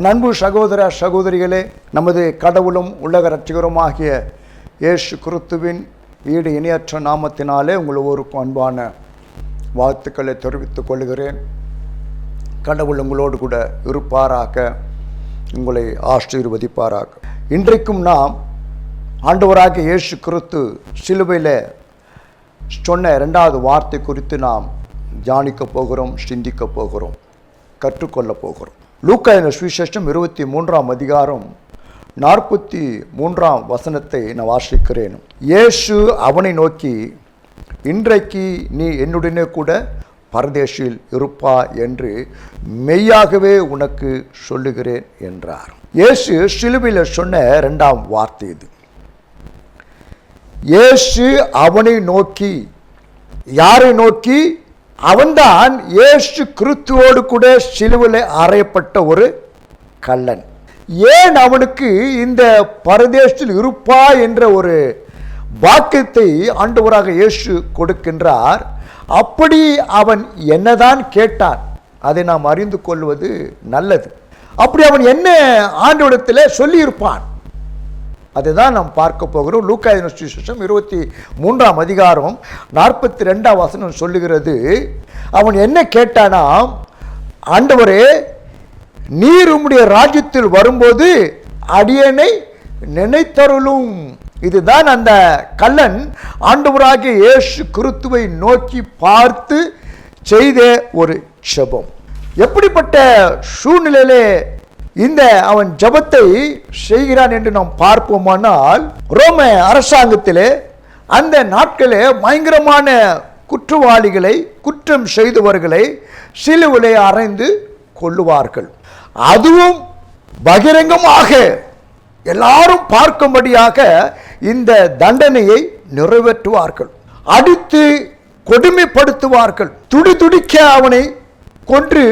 என் அன்பு சகோதர சகோதரிகளே நமது கடவுளும் உலக ரட்சிகருமாகிய இயேசு கிறிஸ்துவின் ஈடு இணையற்ற நாமத்தினாலே உங்கள் ஒவ்வொருக்கும் அன்பான வாழ்த்துக்களை தெரிவித்துக் கொள்கிறேன். கடவுள் உங்களோடு கூட இருப்பாராக உங்களை ஆசீர்வதிப்பாராக. இன்றைக்கும் நாம் ஆண்டவராக இயேசு கிறிஸ்து சிலுவையில் சொன்ன இரண்டாவது வார்த்தை குறித்து நாம் தியானிக்க போகிறோம் சிந்திக்க போகிறோம் கற்றுக்கொள்ளப் போகிறோம். லூக்கா என்ற சுவிசேஷம் இருபத்தி மூன்றாம் அதிகாரம் நாற்பத்தி மூன்றாம் வசனத்தை நான் வாசிக்கிறேன். இயேசு அவனை நோக்கி இன்றைக்கு நீ என்னுடனே கூட பரதேசில் இருப்பா என்று மெய்யாகவே உனக்கு சொல்லுகிறேன் என்றார். இயேசு சிலுவையில் சொன்ன ரெண்டாம் வார்த்தை இது. இயேசு அவனை நோக்கி யாரை நோக்கி? அவன்தான் ஏசு கிறிஸ்துவோடு கூட சிலுவில் அறையப்பட்ட ஒரு கள்ளன். ஏன் அவனுக்கு இந்த பரதேசத்தில் இருப்பா என்ற ஒரு வாக்கியத்தை ஆண்டவராக இயேசு கொடுக்கின்றார்? அப்படி அவன் என்னதான் கேட்டான்? அதை நாம் அறிந்து கொள்வது நல்லது. அப்படி அவன் என்ன ஆண்டவடத்தில் சொல்லியிருப்பான்? அதுதான் நாம் பார்க்க போகிறோம். லூக்கா இன்ஸ்டியூஷன் இருபத்தி மூன்றாம் அதிகாரம் நாற்பத்தி ரெண்டாம் வசனம் சொல்லுகிறது. அவன் என்ன கேட்டானா ஆண்டவரே நீர் உம்முடைய ராஜ்யத்தில் வரும்போது அடியனை நினைத்தருளும். இதுதான் அந்த கல்லன் ஆண்டவராகிய இயேசு கிறித்துவை நோக்கி பார்த்து செய்த ஒரு செபம். எப்படிப்பட்ட சூழ்நிலையிலே இந்த அவன் ஜபத்தை செய்கிறான் என்று நாம் பார்ப்போமானால் ரோம அரசாங்கத்திலே அந்த நாட்களே பயங்கரமான குற்றவாளிகளை குற்றம் செய்தவர்களை சிலுவிலை அறைந்து கொள்ளுவார்கள் அதுவும் பகிரங்கமாக எல்லாரும் பார்க்கும்படியாக இந்த தண்டனையை நிறைவேற்றுவார்கள். அடித்து கொடுமைப்படுத்துவார்கள். துடிதுடிக்க அவனை கொன்று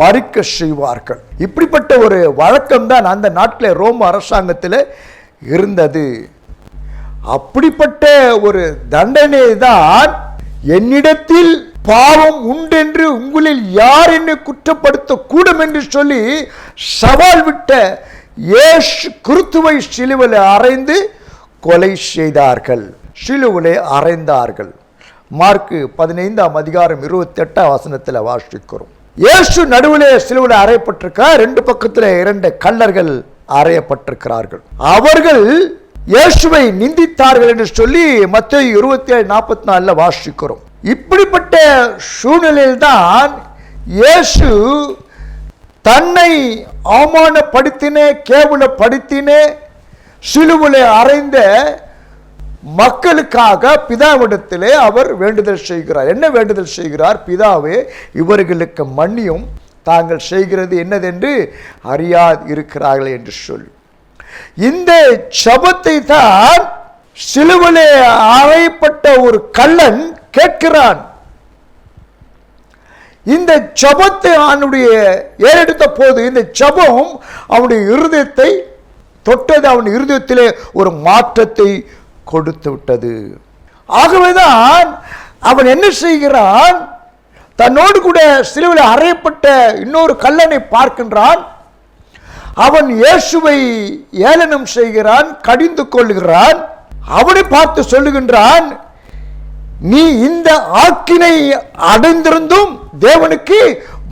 மறிக்க செய்வார்கள். இப்படிப்பட்ட ஒரு வழக்கம் தான் அந்த நாட்டில் ரோம அரசாங்கத்தில் இருந்தது. அப்படிப்பட்ட ஒரு தண்டனை தான் என்னிடத்தில் பாவம் உண்டென்று உங்களில் யார் என்னை குற்றப்படுத்த கூடும் என்று சொல்லி சவால் விட்ட ஏசு கிறித்துவை சிலுவில அறைந்து கொலை செய்தார்கள். சிலுவிலே அறைந்தார்கள். மார்க்கு பதினைந்தாம் அதிகாரம் இருபத்தி எட்டாம் வசனத்தில் வாசிக்கிறோம். இயேசு நடுவிலே சிலுவில் அறையப்பட்டிருக்க ரெண்டு பக்கத்தில் இரண்டு கல்லர்கள் அறையப்பட்டிருக்கிறார்கள். அவர்கள் இயேசுவை நிந்தித்தார்கள் என்று சொல்லி மத்திய இருபத்தி ஏழு நாற்பத்தி நாலில் வாசிக்கிறோம். இப்படிப்பட்ட சூழ்நிலையில்தான் இயேசு தன்னை அவமானப்படுத்தினே கேவலப்படுத்தினே சிலுவிலே அறைந்த மக்களுக்காக பிதாவிடத்திலே அவர் வேண்டுதல் செய்கிறார். என்ன வேண்டுதல் செய்கிறார்? பிதாவே இவர்களுக்கு மன்னியும். தாங்கள் செய்கிறது என்னதென்று அறியாது இருக்கிறார்கள் என்று சொல். இந்த சபத்தை தான் சிலுவிலே அறையப்பட்ட ஒரு கள்ளன் கேட்கிறான். இந்த ஜபத்தை அவனுடைய ஏறெடுத்த போது இந்த ஜபம் அவனுடைய இருதயத்தை தொட்டது. அவன் இருதயத்திலே ஒரு மாற்றத்தை கொடுத்து விட்டது. ஆகவேதான் அவன் என்ன செய்கிறான்? தன்னோடு கூட சிலுவில் அறையப்பட்ட இன்னொரு கல்லனை பார்க்கின்றான். அவன் இயேசுவை ஏளனம் செய்கிறான் கடிந்து கொள்கிறான். அவனை பார்த்து சொல்லுகின்றான் நீ இந்த ஆக்கினை அடைந்திருந்தும் தேவனுக்கு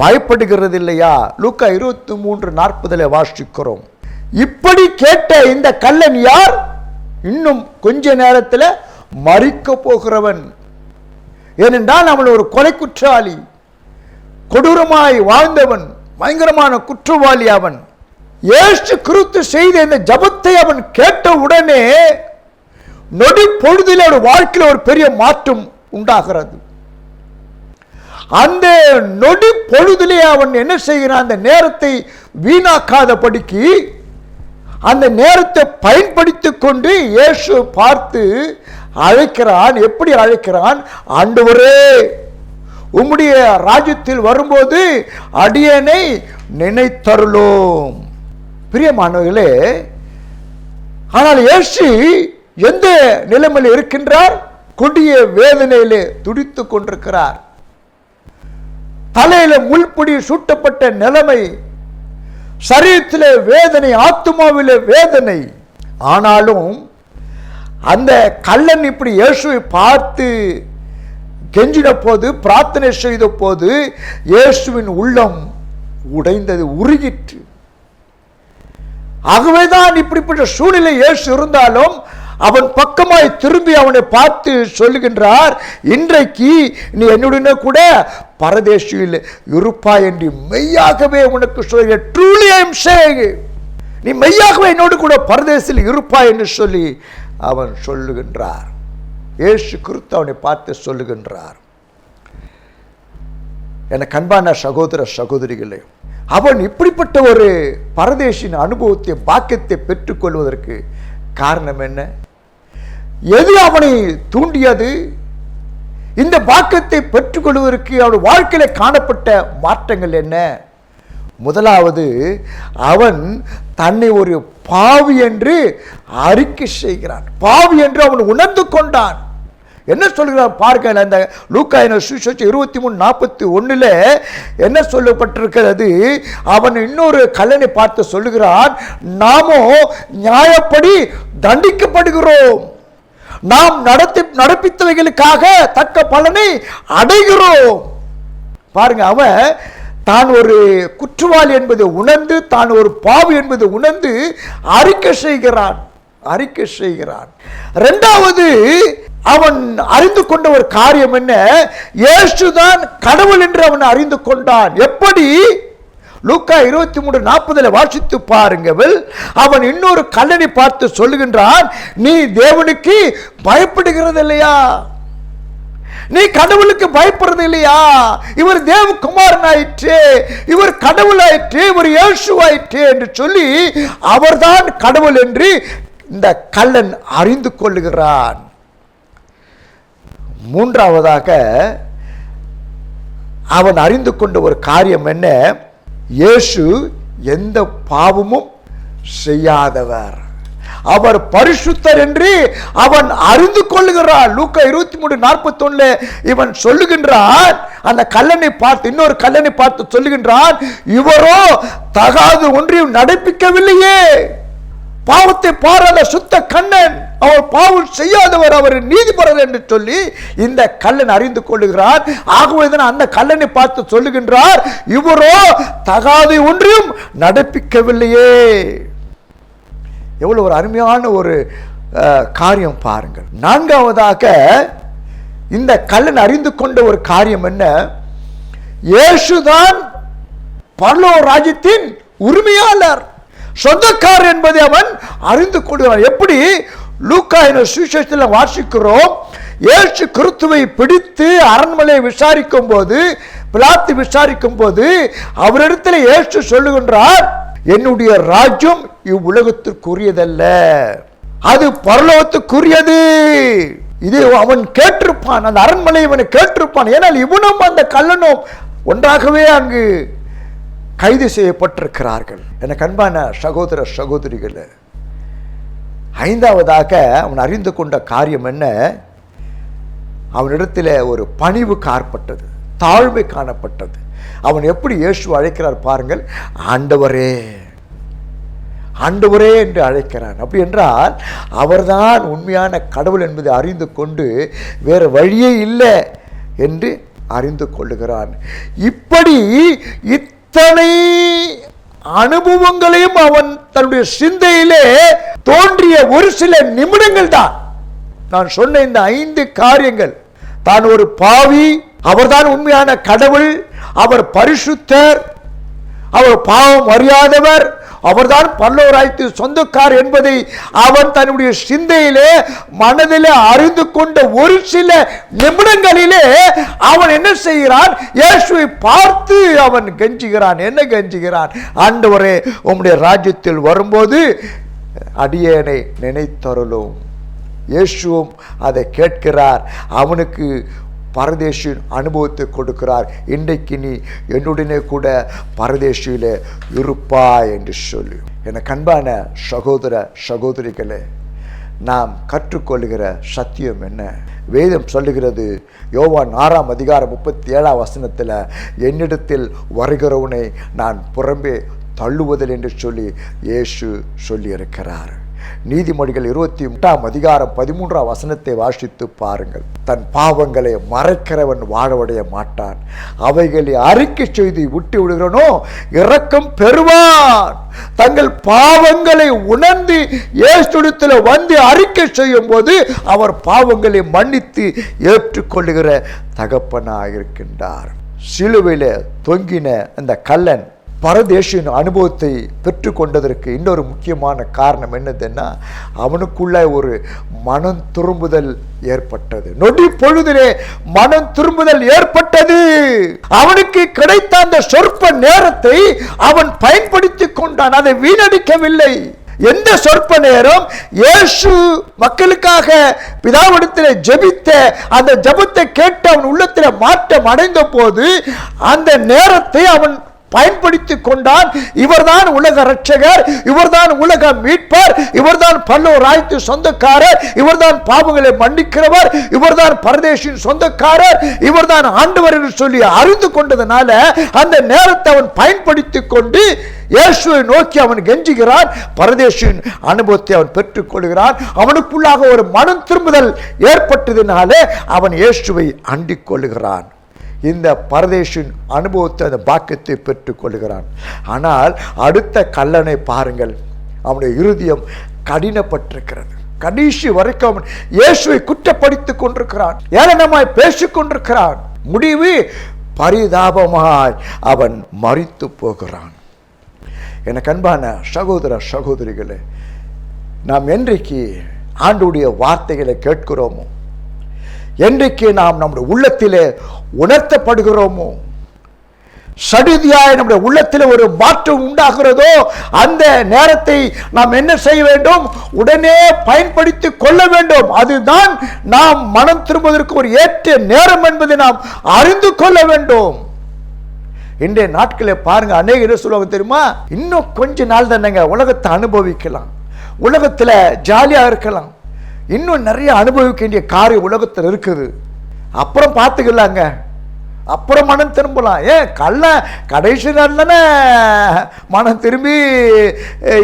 பயப்படுகிறது இல்லையா லூக்கா இருபத்தி மூன்று நாற்பதுல வாசிக்கிறோம். இப்படி கேட்ட இந்த கல்லன் யார்? இன்னும் கொஞ்ச நேரத்தில் மறிக்க போகிறவன். ஏனென்றால் அவன் ஒரு கொலை குற்றவாளி கொடூரமாய் வாழ்ந்தவன் பயங்கரமான குற்றவாளி அவன். ஏசு கிறிஸ்து செய்த இந்த ஜபத்தை அவன் கேட்ட உடனே நொடி பொழுதில் ஒரு வாழ்க்கையில் ஒரு பெரிய மாற்றம் உண்டாகிறது. அந்த நொடி பொழுதிலே அவன் என்ன செய்கிறான்? அந்த நேரத்தை வீணாக்காதபடிக்கு அந்த நேரத்தை பயன்படுத்தி கொண்டு இயேசு பார்த்து அழைக்கிறான். எப்படி அழைக்கிறான்? ஆண்டவரே உம்முடைய ராஜ்யத்தில் வரும்போது அடியனை நினைத்தருளோம். பிரியமானவர்களே ஆனால் இயேசு எந்த நிலைமையில் இருக்கின்றார்? கொடிய வேதனையிலே துடித்து கொண்டிருக்கிறார். தலையில முள்புடி சூட்டப்பட்ட நிலைமை சரீரத்திலே வேதனை ஆத்மாவிலே வேதனை. ஆனாலும் அந்த கள்ளன் இப்படி இயேசுவை பார்த்து கெஞ்சின போது பிரார்த்தனை செய்த போது இயேசுவின் உள்ளம் உடைந்தது உருகிற்று. ஆகவேதான் இப்படிப்பட்ட சூழ்நிலை இயேசு இருந்தாலும் அவன் பக்கமாய் திரும்பி அவனை பார்த்து சொல்லுகின்றார் இன்றைக்கு நீ என்னுடனே கூட பரதேசியில் இருப்பாய் என்று மெய்யாகவே உனக்கு சொல்கிற ட்ரூலி ஐம் நீ மெய்யாகவே என்னோடு கூட பரதேசில் இருப்பாய் என்று சொல்லி அவன் சொல்லுகின்றார். ஏசு கிறிஸ்து அவனை பார்த்து சொல்லுகின்றார். என கண்பான சகோதர சகோதரிகளே அவன் இப்படிப்பட்ட ஒரு பரதேசின் அனுபவத்தை பாக்கியத்தை பெற்றுக்கொள்வதற்கு காரணம் என்ன? எது அவனை தூண்டியது? இந்த பாக்கியத்தை பெற்றுக்கொள்வதற்கு அவன் வாழ்க்கையில் காணப்பட்ட மாற்றங்கள் என்ன? முதலாவது அவன் தன்னை ஒரு பாவி என்று அறிக்கை செய்கிறான். பாவி என்று அவன் உணர்ந்து கொண்டான். என்ன சொல்கிறான்? பார்க்க அந்த லூக்காயின சுவிசேஷம் இருபத்தி மூணு நாற்பத்தி ஒன்றில் என்ன சொல்லப்பட்டிருக்கிறது? அவன் இன்னொரு கல்லனை பார்த்து சொல்லுகிறான் நாமோ நியாயப்படி தண்டிக்கப்படுகிறோம். நாம் நடத்தி நடப்பித்தவைகளுக்காக தக்க பலனை அடைகிறோம். பாருங்க அவன் தான் ஒரு குற்றவாளி என்பதை உணர்ந்து தான் ஒரு பாவு என்பதை உணர்ந்து அறிக்கை செய்கிறான் அறிக்கை செய்கிறான். ரெண்டாவது அவன் அறிந்து கொண்ட ஒரு காரியம் என்ன? இயேசுதான் கடவுள் என்று அவன் அறிந்து கொண்டான். எப்படி? லூக்கா இருபத்தி மூணு நாற்பதுல வாசித்து பாருங்கள். அவன் இன்னொரு கல்லனை பார்த்து சொல்லுகின்றான் நீ தேவனுக்கு பயப்படுகிறது இல்லையா? நீ கடவுளுக்கு பயப்படுறது இல்லையா? இவர் தேவகுமாரன் ஆயிற்று இவர் கடவுள் ஆயிற்று இவர் இயேசு ஆயிற்று என்று சொல்லி அவர்தான் கடவுள் என்று இந்த கள்ளன் அறிந்து கொள்ளுகிறான். மூன்றாவதாக அவன் அறிந்து கொண்ட ஒரு காரியம் என்ன? இயேசு எந்த பாவமும் செய்யாதவர். அவர் பரிசுத்தர் என்று அவன் அறிந்து கொள்ளுகிறார். லூக்கா இருபத்தி மூணு நாற்பத்தி இவன் சொல்லுகின்றான். அந்த கல்லனை பார்த்து இன்னொரு கல்லனை பார்த்து சொல்லுகின்றான். இவரோ தகாது ஒன்றையும் நடப்பிக்கவில்லையே. பாவத்தை பாராத சுத்த கண்ணன் அவர் பாவம் செய்யாதவர் அவர் நீதிபரர் என்று சொல்லி இந்த கல்லன் அறிந்து கொள்ளுகிறார். ஆகவே அந்த கல்லனை பார்த்து சொல்லுகின்றார் இவரோ தகாது ஒன்றையும் நடப்பிக்கவில்லையே. எவ்வளவு ஒரு அருமையான ஒரு காரியம் பாருங்கள். நான்காவதாக இந்த கல்லன் அறிந்து கொண்ட ஒரு காரியம் என்ன? இயேசுதான் பரலோ ராஜ்யத்தின் உரிமையாளர். சொந்தக்காரர் என்பதை அவன் அறிந்து கொள்கிறான். எப்படி? லூக்கா என்ற சுவிசேஷத்தில் வாசிக்கிறோம். ஏசு கிறிஸ்துவை பிடித்து அரண்மனையை விசாரிக்கும் போது பிளாத்து விசாரிக்கும் போது அவரிடத்தில் ஏசு சொல்லுகின்றார் என்னுடைய ராஜ்யம் இவ்வுலகத்திற்குரியதல்ல. அது பரலோகத்துக்குரியது. இது அவன் கேட்டிருப்பான். அந்த அரண்மனை இவனை கேட்டிருப்பான். ஏனால் இவனும் அந்த கல்லனும் ஒன்றாகவே அங்கு கைது செய்யப்பட்டிருக்கிறார்கள். என கண்பான சகோதர சகோதரிகளே ஐந்தாவதாக அவன் அறிந்து கொண்ட காரியம் என்ன? அவனிடத்தில் ஒரு பணிவு காற்பட்டது தாழ்மை காணப்பட்டது. அவன் எப்படி இயேசு அழைக்கிறார் பாருங்கள். ஆண்டவரே ஆண்டவரே என்று அழைக்கிறான். அப்படி என்றால் அவர்தான் உண்மையான கடவுள் என்பதை அறிந்து கொண்டு வேறு வழியே இல்லை என்று அறிந்து கொள்ளுகிறான். இப்படி அத்தனை அனுபவங்களையும் அவன் தன்னுடைய சிந்தையிலே தோன்றிய ஒரு சில நிமிடங்கள் தான். நான் சொன்ன இந்த ஐந்து காரியங்கள். தான் ஒரு பாவி அவர்தான் உண்மையான கடவுள் அவர் பரிசுத்தர் அவர் பாவம் அறியாதவர். அவர்தான் பல்லோராய்த்து சொந்தக்கார் என்பதை அவன் தன்னுடைய சிந்தையிலே மனதிலே அறிந்து கொண்ட ஒரு சில நிமிடங்களிலே அவன் என்ன செய்கிறான்? இயேசுவை பார்த்து அவன் கெஞ்சுகிறான். என்ன கெஞ்சுகிறான்? ஆண்டவரே உம்முடைய ராஜ்யத்தில் வரும்போது அடியேனை நினைத்தருளும். இயேசுவும் அதை கேட்கிறார். அவனுக்கு பரதேசியின் அனுபவத்தை கொடுக்கிறார். இன்றைக்கு நீ என்னுடனே கூட பரதேசியில இருப்பா என்று சொல்லி. என கண்பான சகோதர சகோதரிகளே நாம் கற்றுக்கொள்கிற சத்தியம் என்ன? வேதம் சொல்லுகிறது யோவான் ஆறாம் அதிகாரம் முப்பத்தி ஏழாம் வசனத்தில் என்னிடத்தில் வருகிறவனை நான் புறம்பே தள்ளுவதில் என்று சொல்லி இயேசு சொல்லியிருக்கிறார். நீதிமொழிகள் இருபத்தி எட்டாம் அதிகாரம் பதிமூன்றாம் வசனத்தை வாசித்து பாருங்கள். தன் பாவங்களை மறைக்கிறவன் வாழவடைய மாட்டான். அவைகளை அறிக்கை செய்து விட்டு விடுகிறனோ இரக்கம் பெறுவான். தங்கள் பாவங்களை உணர்ந்து ஏசுடத்தில் வந்து அறிக்கை செய்யும் போது அவர் பாவங்களை மன்னித்து ஏற்றுக்கொள்ளுகிற தகப்பனாக இருக்கின்றார் சிலுவையில் தொங்கின அந்த கல்லன் பரதேசின் அனுபவத்தை பெற்றுக்கொண்டதற்கு இன்னொரு முக்கியமான காரணம் என்னதுன்னா அவனுக்குள்ள ஒரு மனம் திரும்புதல் ஏற்பட்டது. நொடி பொழுதிலே மனம் திரும்புதல் ஏற்பட்டது. அவனுக்கு கிடைத்த அந்த சொற்ப நேரத்தை அவன் பயன்படுத்தி கொண்டான். அதை வீணடிக்கவில்லை. எந்த சொற்ப நேரம்? இயேசு மக்களுக்காக பிதாவிடத்தில் ஜெபித்த அந்த ஜபத்தை கேட்டு அவன் உள்ளத்தில் மாற்றம் அடைந்த போது அந்த நேரத்தை அவன் பயன்படுத்தி கொண்டான். இவர்தான் உலக ரட்சகர் இவர்தான் உலக மீட்பர் இவர்தான் பல்லோர் ஆய்த்து சொந்தக்காரர் இவர்தான் பாவங்களை மன்னிக்கிறவர் இவர்தான் பரதேசின் சொந்தக்காரர் இவர்தான் ஆண்டவர் என்று சொல்லி அறிந்து கொண்டதனால அந்த நேரத்தை அவன் பயன்படுத்தி கொண்டு இயேசுவை நோக்கி அவன் கெஞ்சுகிறான். பரதேசின் அனுபவத்தை அவன் பெற்றுக் கொள்கிறான். அவனுக்குள்ளாக ஒரு மனம் திரும்புதல் ஏற்பட்டதினாலே அவன் இயேசுவை அண்டிக் கொள்கிறான் இந்த பரதேசின் அனுபவத்தை அந்த பாக்கியத்தை பெற்றுக்கொள்கிறான் ஆனால் அடுத்த கல்லனை பாருங்கள். அவனுடைய இருதயம் கடினப்பட்டிருக்கிறது. கடைசி வரைக்கும் அவன் இயேசுவை குற்றப்படுத்தி கொண்டிருக்கிறான். ஏளனமாய் பேசிக் கொண்டிருக்கிறான். முடிவு பரிதாபமாய் அவன் மறித்து போகிறான். எனக்கு அன்பான சகோதர சகோதரிகளே நாம் என்றைக்கு ஆண்டுடைய வார்த்தைகளை கேட்கிறோமோ என்றைக்கு நாம் நம்முடைய உள்ளத்திலே உணர்த்தப்படுகிறோமோ? சடுதியாய் நம்முடைய உள்ளத்தில் ஒரு மாற்றம் உண்டாகிறதோ? அந்த நேரத்தை நாம் என்ன செய்ய வேண்டும்? உடனே பயன்படுத்தி கொள்ள வேண்டும். அதுதான் நாம் மனம் திரும்புவதற்கு ஒரு ஏற்ற நேரம் என்பதை நாம் அறிந்து கொள்ள வேண்டும். இன்றைய நாட்களை பாருங்க அநேக என்ன சொல்லுவாங்க தெரியுமா? இன்னும் கொஞ்ச நாள் தானேங்க உலகத்தை அனுபவிக்கலாம். உலகத்தில் ஜாலியாக இருக்கலாம். இன்னும் நிறைய அனுபவிக்க வேண்டிய காரியம் உலகத்தில் இருக்குது. அப்புறம் பார்த்துக்கலாங்க. அப்புறம் மனம் திரும்பலாம். ஏன் கள்ள கடைசி நாள் தானே மனம் திரும்பி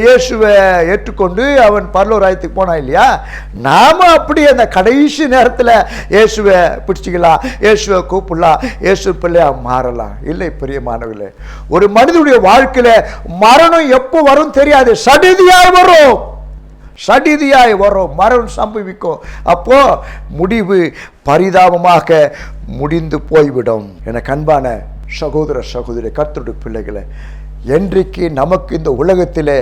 இயேசுவை ஏற்றுக்கொண்டு அவன் பரலோராயத்துக்கு போனான் இல்லையா? நாம் அப்படி அந்த கடைசி நேரத்தில் இயேசுவை பிடிச்சிக்கலாம் இயேசுவை கூப்பிடலாம் இயேசு பிள்ளையாக மாறலாம். இல்லை பெரிய மாணவர்களே ஒரு மனிதனுடைய வாழ்க்கையில் மரணம் எப்போ வரும் தெரியாது. சடுதியாக வரும். சடிதியாய் வரும் மரணம் சம்பவிக்கும். அப்போ முடிவு பரிதாபமாக முடிந்து போய்விடும். என கண்பான சகோதர சகோதரி கர்த்தருடைய பிள்ளைகளை என்றைக்கு நமக்கு இந்த உலகத்தில்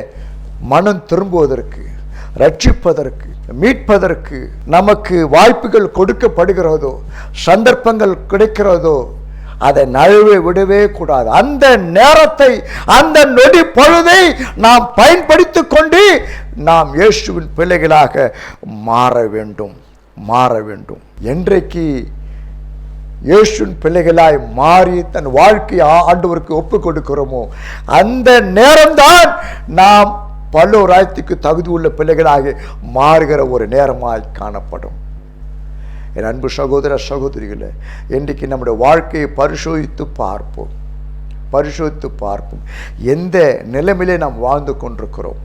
மனம் திரும்புவதற்கு ரட்சிப்பதற்கு மீட்பதற்கு நமக்கு வாய்ப்புகள் கொடுக்கப்படுகிறதோ சந்தர்ப்பங்கள் கிடைக்கிறதோ அதை நழுவே விடவே கூடாது. அந்த நேரத்தை அந்த நொடி பொழுதை நாம் பயன்படுத்திக் கொண்டு நாம் இயேசுவின் பிள்ளைகளாக மாற வேண்டும் மாற வேண்டும். என்றைக்கு இயேசுவின் பிள்ளைகளாய் மாறி தன் வாழ்க்கையை ஆண்டவருக்கு ஒப்பு கொடுக்கிறோமோ அந்த நேரம்தான் நாம் பல்லோராயத்துக்கு தகுதி உள்ள பிள்ளைகளாக மாறுகிற ஒரு நேரமாய் காணப்படும். என் அன்பு சகோதர சகோதரிகளை இன்றைக்கு நம்முடைய வாழ்க்கையை பரிசோதித்து பார்ப்போம். பரிசோதித்து பார்ப்போம். எந்த நிலைமையிலே நாம் வாழ்ந்து கொண்டிருக்கிறோம்?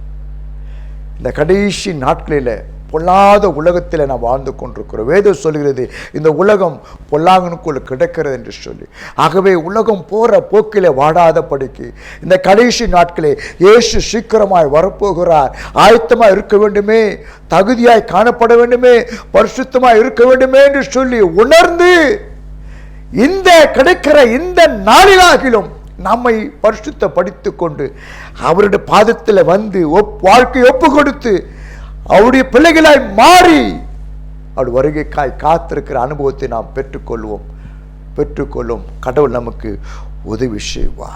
இந்த கடைசி நாட்களில் பொல்லாத உலகத்தில் நாம் வாழ்ந்து கொண்டிருக்கிறோம். வேதம் சொல்கிறது இந்த உலகம் பொல்லாங்கனுக்குள் கிடக்கிறது என்று சொல்லி. ஆகவே உலகம் போகிற போக்கில் வாடாத படிக்கு இந்த கடைசி நாட்களே இயேசு சீக்கிரமாய் வரப்போகிறார். ஆயத்தமாக இருக்க வேண்டுமே தகுதியாய் காணப்பட வேண்டுமே பரிசுத்தமாக இருக்க வேண்டுமே என்று சொல்லி உணர்ந்து இந்த கிடைக்கிற இந்த நாளிலாகிலும் நம்மை பரிசுத்தப்படுத்தி கொண்டு அவருடைய பாதத்தில் வந்து ஒப் வாழ்க்கை ஒப்பு கொடுத்து அவருடைய பிள்ளைகளாய் மாறி அவர் வருகைக்காய் காத்திருக்கிற அனுபவத்தை நாம் பெற்றுக்கொள்வோம். பெற்றுக்கொள்ளும். கடவுள் நமக்கு உதவி செய்வார்.